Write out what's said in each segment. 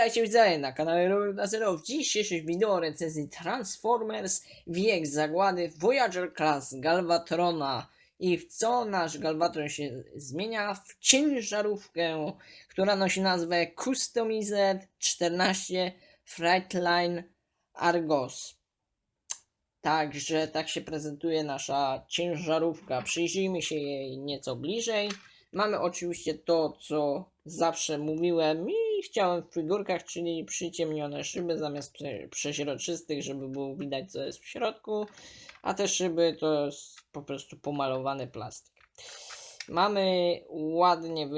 Witajcie widzowie na kanale Robert Lazero. W dzisiejszym wideo recenzji Transformers Wiek Zagłady Voyager Class Galvatrona i w co nasz Galvatron się zmienia w ciężarówkę, która nosi nazwę Customized 14 Flightline Argos. Także tak się prezentuje nasza ciężarówka. Przyjrzyjmy się jej nieco bliżej. Mamy oczywiście to, co zawsze mówiłem i chciałem w figurkach, czyli przyciemnione szyby zamiast prze- przeźroczystych, żeby było widać, co jest w środku. A te szyby to jest po prostu pomalowany plastik. Mamy ładnie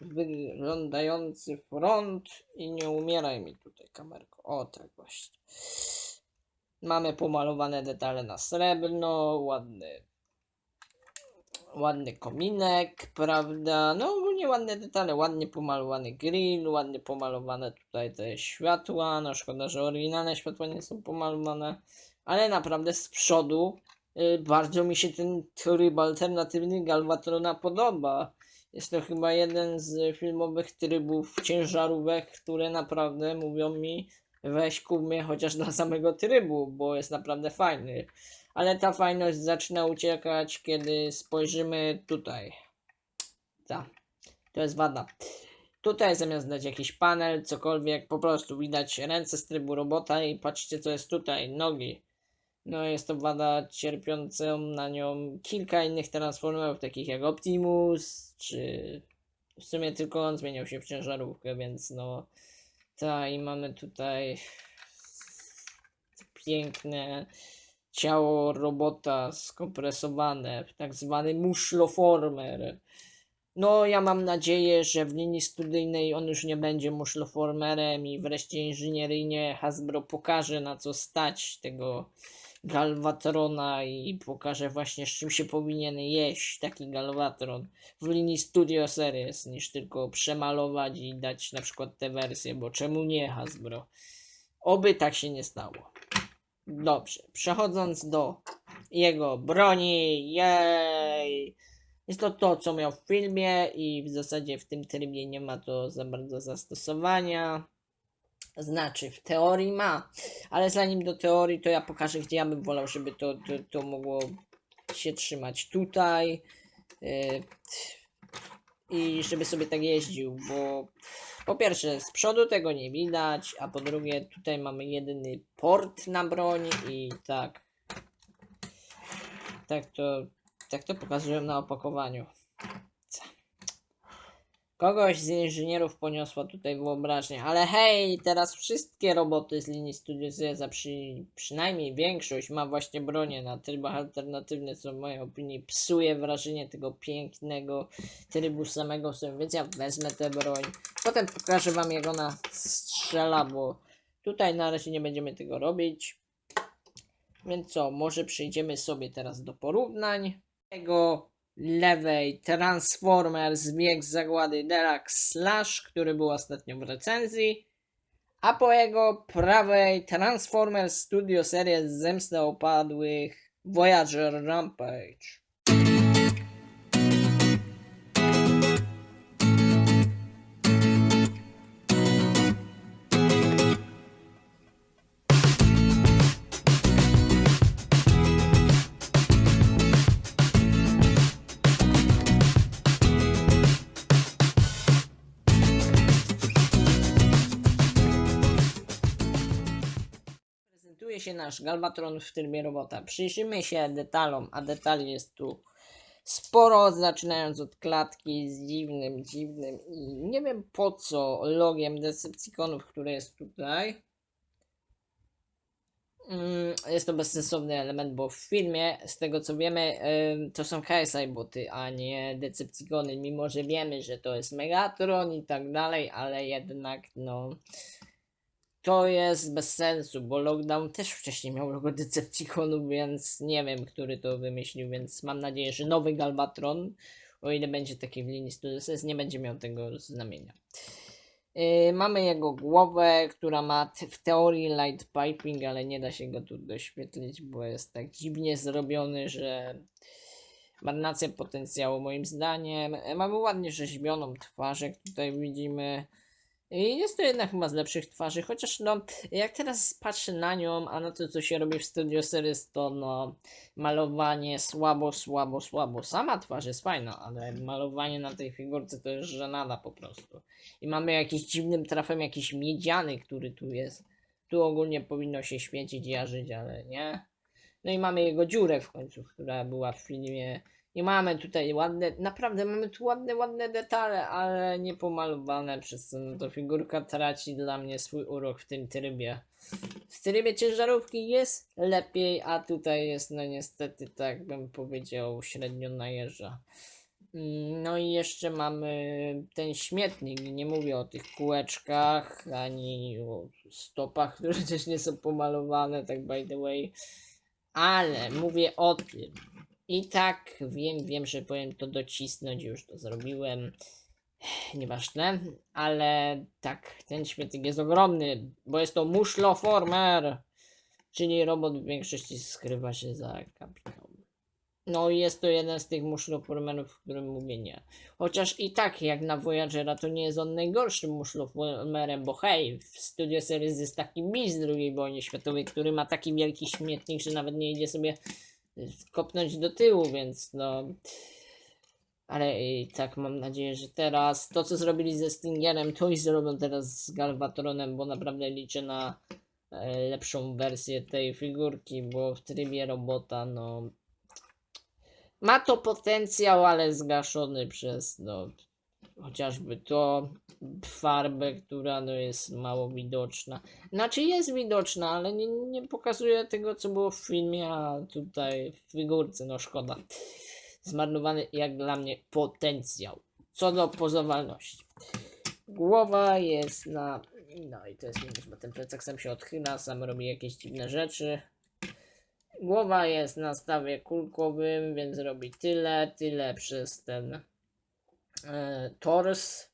wyglądający front i nie umieraj mi tutaj kamerko. O tak właśnie. Mamy pomalowane detale na srebrno, ładny ładny kominek, prawda? No ogólnie ładne detale, ładnie pomalowany grill, ładnie pomalowane tutaj te światła. No szkoda, że oryginalne światła nie są pomalowane, ale naprawdę z przodu y, bardzo mi się ten tryb alternatywny Galvatrona podoba. Jest to chyba jeden z filmowych trybów ciężarówek, które naprawdę mówią mi weź kup mnie chociaż dla samego trybu, bo jest naprawdę fajny ale ta fajność zaczyna uciekać, kiedy spojrzymy tutaj. Ta, to jest wada. Tutaj zamiast dać jakiś panel, cokolwiek, po prostu widać ręce z trybu robota i patrzcie co jest tutaj, nogi. No jest to wada cierpiącą na nią kilka innych transformerów, takich jak Optimus, czy w sumie tylko on zmieniał się w ciężarówkę, więc no ta i mamy tutaj piękne ciało robota skompresowane w tak zwany muszloformer. No, ja mam nadzieję, że w linii studyjnej on już nie będzie muszloformerem i wreszcie inżynieryjnie Hasbro pokaże na co stać tego Galvatrona i pokaże właśnie z czym się powinien jeść taki Galvatron w linii Studio Series niż tylko przemalować i dać na przykład tę wersję, bo czemu nie Hasbro? Oby tak się nie stało. Dobrze, przechodząc do jego broni, jej! Jest to to, co miał w filmie i w zasadzie w tym trybie nie ma to za bardzo zastosowania. Znaczy, w teorii ma, ale zanim do teorii, to ja pokażę, gdzie ja bym wolał, żeby to, to, to mogło się trzymać tutaj. I żeby sobie tak jeździł, bo po pierwsze, z przodu tego nie widać, a po drugie, tutaj mamy jedyny port na broń i tak. Tak to, tak to pokazują na opakowaniu. Kogoś z inżynierów poniosła tutaj wyobraźnia, ale hej, teraz wszystkie roboty z linii Studio Series, a przy, przynajmniej większość ma właśnie bronię na trybach alternatywnych, co w mojej opinii psuje wrażenie tego pięknego trybu samego w sobie, więc ja wezmę tę broń. Potem pokażę wam jak ona strzela, bo tutaj na razie nie będziemy tego robić. Więc co, może przejdziemy sobie teraz do porównań. Jego lewej Transformers Bieg Zagłady Deluxe Slash, który był ostatnio w recenzji. A po jego prawej Transformers Studio Series Zemsta Opadłych Voyager Rampage. Prezentuje się nasz Galvatron w trybie robota. Przyjrzyjmy się detalom, a detali jest tu sporo, zaczynając od klatki z dziwnym, dziwnym i nie wiem po co logiem Decepticonów, które jest tutaj. Mm, Jest to bezsensowny element, bo w filmie, z tego co wiemy, to są KSI boty, a nie Decepticony, mimo że wiemy, że to jest Megatron i tak dalej, ale jednak no to jest bez sensu, bo Lockdown też wcześniej miał logo Decepticonu, więc nie wiem, który to wymyślił, więc mam nadzieję, że nowy Galvatron, o ile będzie taki w linii Studios, nie będzie miał tego znamienia. Yy, mamy jego głowę, która ma w teorii light piping, ale nie da się go tu doświetlić, bo jest tak dziwnie zrobiony, że marnacja potencjału moim zdaniem. Yy, Mamy ładnie rzeźbioną jak tutaj widzimy. I jest to jedna chyba z lepszych twarzy, chociaż no, jak teraz patrzę na nią, a na to, co się robi w Studio Series, to no, malowanie słabo, słabo, słabo. Sama twarz jest fajna, ale malowanie na tej figurce to jest żenada po prostu. I mamy jakiś dziwnym trafem jakiś miedziany, który tu jest. Tu ogólnie powinno się świecić jarzyć, ale nie. No i mamy jego dziurę w końcu, która była w filmie. I mamy tutaj ładne, naprawdę mamy tu ładne, ładne detale, ale nie pomalowane, przez co no to figurka traci dla mnie swój urok w tym trybie. W trybie ciężarówki jest lepiej, a tutaj jest no niestety, tak bym powiedział, średnio najeżdża. Mm, No i jeszcze mamy ten śmietnik. Nie mówię o tych kółeczkach, ani o stopach, które też nie są pomalowane, tak by the way. Ale mówię o tym. I tak wiem, wiem, że powinien to docisnąć, już to zrobiłem. Nieważne, ale tak, ten śmietnik jest ogromny, bo jest to muszloformer, czyli robot w większości skrywa się za kapitał. No i jest to jeden z tych muszloformerów, w którym mówię nie. Chociaż i tak, jak na Voyagera, to nie jest on najgorszym muszloformerem, bo hej, w Studio Series jest taki mistrz II wojny światowej, który ma taki wielki śmietnik, że nawet nie idzie sobie kopnąć do tyłu, więc no... Ale i tak mam nadzieję, że teraz to, co zrobili ze Stingerem, to i zrobią teraz z Galvatronem, bo naprawdę liczę na e, lepszą wersję tej figurki, bo w trybie robota, no... Ma to potencjał, ale zgaszony przez, no... Chociażby to farbę, która no jest mało widoczna. Znaczy jest widoczna, ale nie, nie pokazuje tego, co było w filmie, a tutaj w figurce, no szkoda zmarnowany jak dla mnie potencjał. Co do pozowalności. Głowa jest na. No i to jest minus, bo ten plecak sam się odchyla, sam robi jakieś dziwne rzeczy. Głowa jest na stawie kulkowym, więc robi tyle, tyle przez ten tors.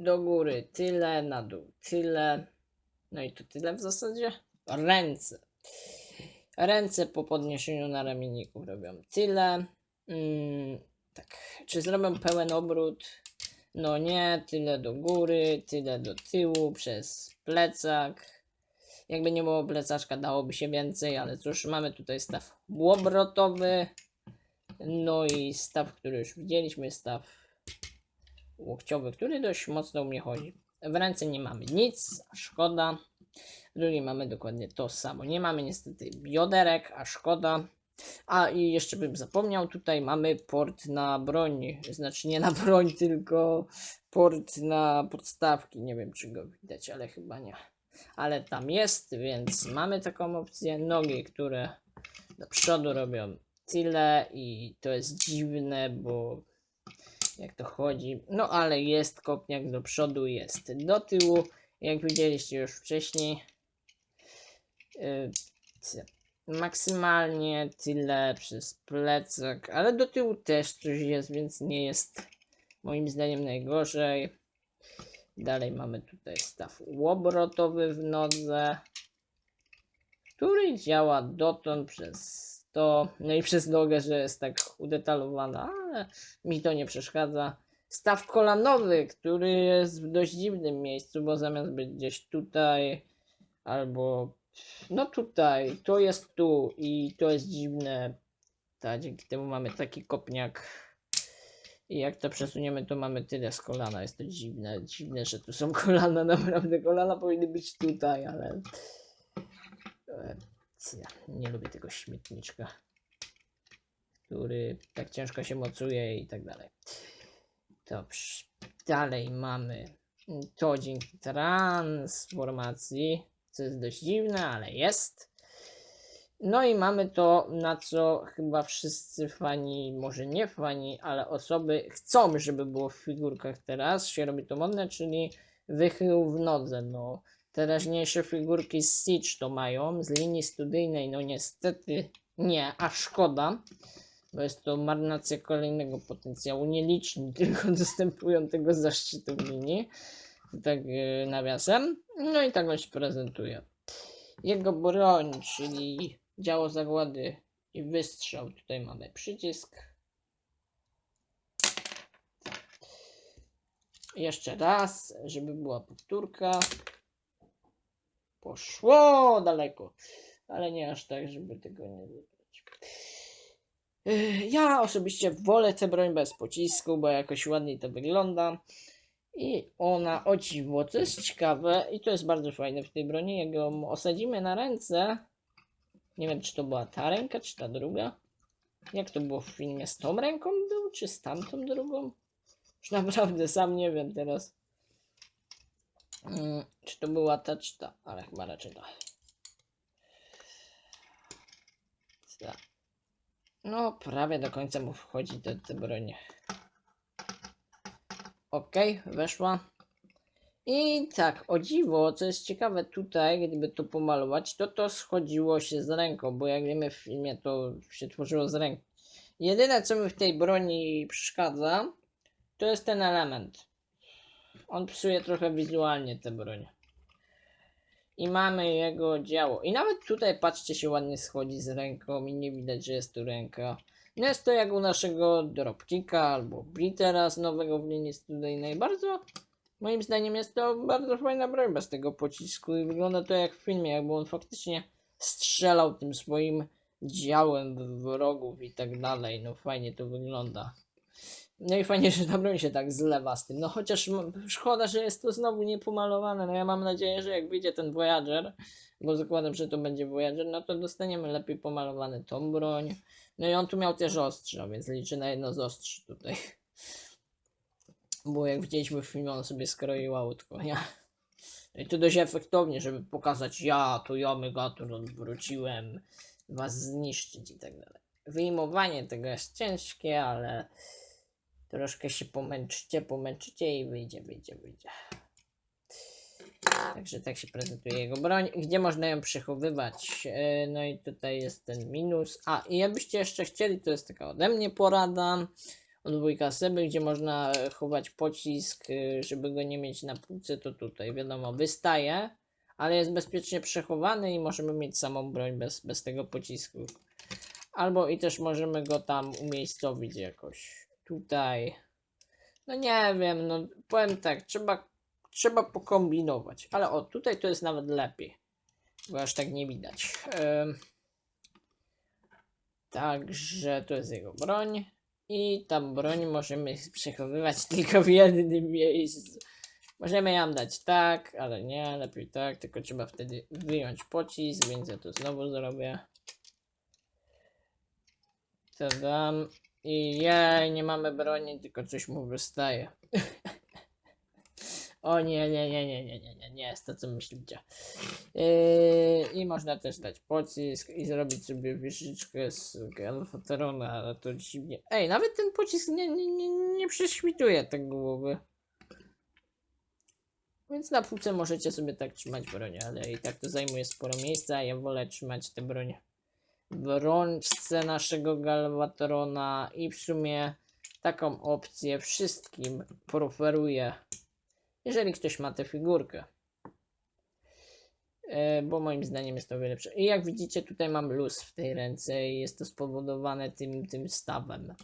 Do góry tyle, na dół tyle. No i to tyle w zasadzie. Ręce. Ręce po podniesieniu na ramienniku robią tyle. Mm, tak. Czy zrobią pełen obrót? No nie, tyle do góry, tyle do tyłu, przez plecak. Jakby nie było plecaczka, dałoby się więcej, ale cóż, mamy tutaj staw łobrotowy. No i staw, który już widzieliśmy, staw łokciowy, który dość mocno u mnie chodzi. W ręce nie mamy nic, a szkoda. W drugiej mamy dokładnie to samo. Nie mamy niestety bioderek, a szkoda. A i jeszcze bym zapomniał, tutaj mamy port na broń. Znaczy nie na broń, tylko port na podstawki. Nie wiem, czy go widać, ale chyba nie. Ale tam jest, więc mamy taką opcję. Nogi, które do przodu robią tyle i to jest dziwne, bo jak to chodzi. No ale jest kopniak do przodu, jest do tyłu. Jak widzieliście już wcześniej. C- maksymalnie tyle przez plecak, ale do tyłu też coś jest, więc nie jest moim zdaniem najgorzej. Dalej mamy tutaj staw łobrotowy w nodze, który działa dotąd przez to, no i przez nogę, że jest tak udetalowana, ale mi to nie przeszkadza. Staw kolanowy, który jest w dość dziwnym miejscu, bo zamiast być gdzieś tutaj albo no tutaj, to jest tu i to jest dziwne. Tak, dzięki temu mamy taki kopniak. I jak to przesuniemy, to mamy tyle z kolana. Jest to dziwne, dziwne, że tu są kolana. Naprawdę kolana powinny być tutaj, ale. E, ja Nie lubię tego śmietniczka, który tak ciężko się mocuje i tak dalej. Dobrze. Dalej mamy to dzięki transformacji co jest dość dziwne, ale jest. No i mamy to, na co chyba wszyscy fani, może nie fani, ale osoby chcą, żeby było w figurkach teraz, się robi to modne, czyli wychył w nodze. No, teraźniejsze figurki z Siege to mają, z linii studyjnej, no niestety nie, a szkoda, bo jest to marnacja kolejnego potencjału. Nieliczni tylko dostępują tego zaszczytu w linii tak yy, nawiasem. No i tak on się prezentuje. Jego broń, czyli działo zagłady i wystrzał. Tutaj mamy przycisk. Jeszcze raz, żeby była powtórka. Poszło daleko, ale nie aż tak, żeby tego nie wybrać. Ech, Ja osobiście wolę tę broń bez pocisku, bo jakoś ładniej to wygląda. I ona, o dziwo, to jest ciekawe i to jest bardzo fajne w tej broni. Jak ją osadzimy na ręce, nie wiem czy to była ta ręka, czy ta druga. Jak to było w filmie? Z tą ręką był, czy z tamtą drugą? Już naprawdę sam nie wiem teraz. Mm, czy to była ta, czy ta, ale chyba raczej ta. Ta. No, prawie do końca mu wchodzi te, te bronie. Ok, weszła. I tak, o dziwo, co jest ciekawe tutaj, gdyby to pomalować, to to schodziło się z ręką, bo jak wiemy w filmie to się tworzyło z ręki. Jedyne co mi w tej broni przeszkadza, to jest ten element. On psuje trochę wizualnie tę broń. I mamy jego działo. I nawet tutaj, patrzcie, się ładnie schodzi z ręką i nie widać, że jest tu ręka. No jest to jak u naszego dropkicka albo Blittera z nowego w linii studyjnej. Bardzo, moim zdaniem jest to bardzo fajna broń bez tego pocisku i wygląda to jak w filmie, jakby on faktycznie strzelał tym swoim działem w wrogów i tak dalej. No fajnie to wygląda. No i fajnie, że ta broń się tak zlewa z tym. No chociaż szkoda, że jest to znowu niepomalowane. No ja mam nadzieję, że jak wyjdzie ten Voyager, bo zakładam, że to będzie Voyager, no to dostaniemy lepiej pomalowany tą broń. No i on tu miał też ostrza, więc liczę na jedno z ostrzy tutaj. Bo jak widzieliśmy w filmie, on sobie skroił autko. Ja. No i to dość efektownie, żeby pokazać, ja, to ja Megatron wróciłem, was zniszczyć i tak dalej. Wyjmowanie tego jest ciężkie, ale troszkę się pomęczycie, pomęczycie i wyjdzie, wyjdzie, wyjdzie. Także tak się prezentuje jego broń. Gdzie można ją przechowywać? E, No i tutaj jest ten minus. A, i jakbyście jeszcze chcieli, to jest taka ode mnie porada od wujka Seby, gdzie można chować pocisk, e, żeby go nie mieć na półce, to tutaj wiadomo, wystaje, ale jest bezpiecznie przechowany i możemy mieć samą broń bez, bez tego pocisku. Albo i też możemy go tam umiejscowić jakoś. Tutaj. No nie wiem, no powiem tak, trzeba, trzeba pokombinować. Ale o, tutaj to jest nawet lepiej. Bo aż tak nie widać. Także to jest jego broń. I tam broń możemy przechowywać tylko w jednym miejscu. Możemy ją dać tak, ale nie, lepiej tak, tylko trzeba wtedy wyjąć pocisk, więc ja to znowu zrobię. To dam. I jej, nie mamy broni, tylko coś mu wystaje. o nie, nie, nie, nie, nie, nie, nie, nie jest to co myślicie. Yy, I można też dać pocisk i zrobić sobie wieżyczkę z Galfaterona, ale to dziwnie. Ej, nawet ten pocisk nie, nie, nie, nie prześwituje tak głowy. Więc na półce możecie sobie tak trzymać broń, ale i tak to zajmuje sporo miejsca, ja wolę trzymać tę broń w rączce naszego Galvatorona i w sumie taką opcję wszystkim preferuję, jeżeli ktoś ma tę figurkę. E, bo moim zdaniem jest to wiele lepsze. I jak widzicie, tutaj mam luz w tej ręce i jest to spowodowane tym, tym stawem.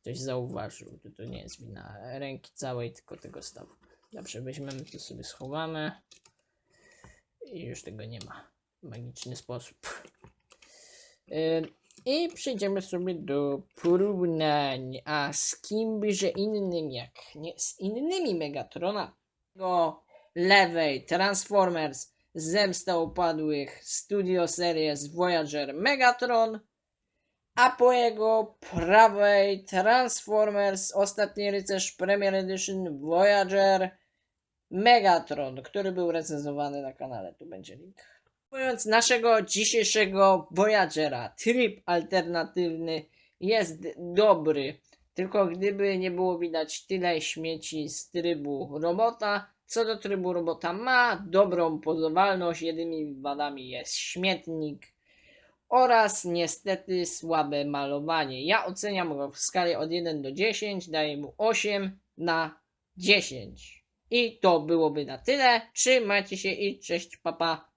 Ktoś zauważył, to, to nie jest wina ręki całej, tylko tego stawu. Dobrze, weźmiemy to sobie schowamy i już tego nie ma w magiczny sposób. Ym, I przejdziemy sobie do porównań. A z kimże innym jak nie z innymi Megatrona? Lewej Transformers Zemsta Upadłych Studio Series Voyager Megatron. A po jego prawej Transformers Ostatni Rycerz Premier Edition Voyager Megatron, który był recenzowany na kanale. Tu będzie link. Mówiąc naszego dzisiejszego Voyagera, tryb alternatywny jest dobry, tylko gdyby nie było widać tyle śmieci z trybu robota, co do trybu robota ma dobrą pozowalność, jedynymi wadami jest śmietnik oraz niestety słabe malowanie. Ja oceniam go w skali od 1 do 10, daję mu 8 na 10. I to byłoby na tyle. Trzymajcie się i cześć papa. Pa.